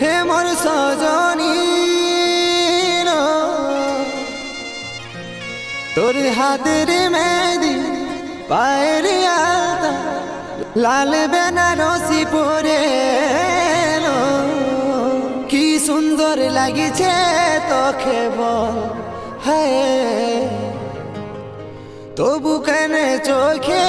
হে মোর সজনী তোর হাতের মেহেদি পায়ের আলতা লাল বেনারসি পরে। কি সুন্দর লাগিছে তোকে বল হ্যাঁ তবু কেন চোখে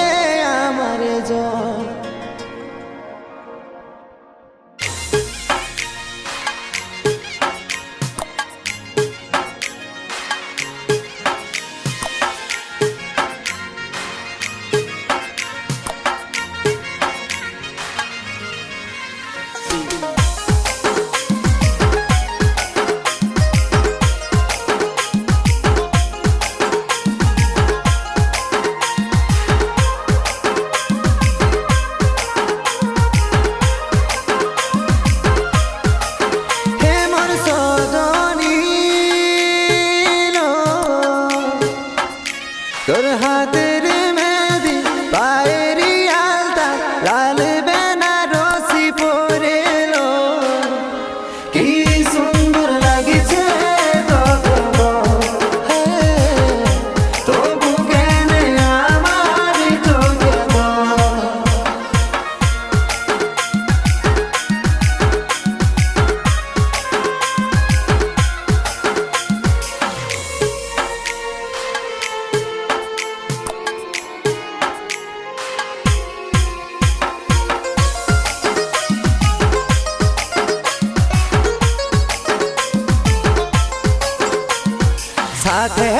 তোর হাতের Déjate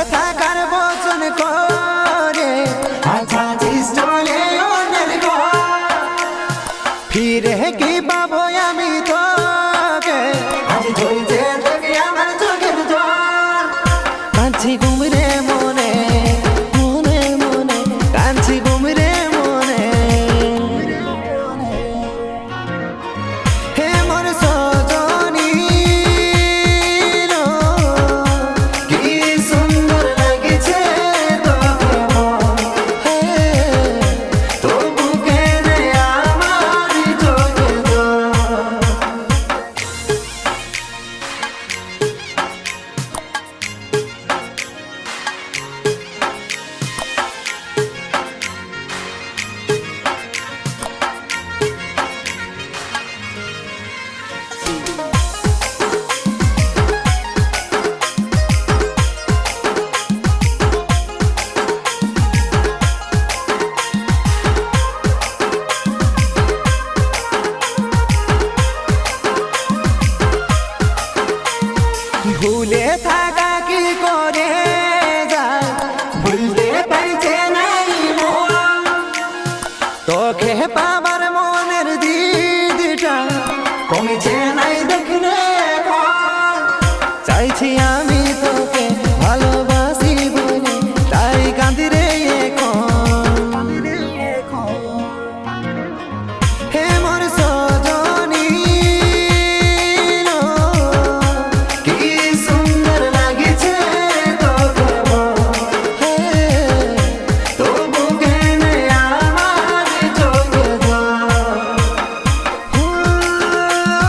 ভুলে থাকা কি করে ভুলতে পারছে নাই তোকে পাবার মনের দিদিটা কমেছে নাই দেখলে চাইছি আমি তোকে ভালোবাসি।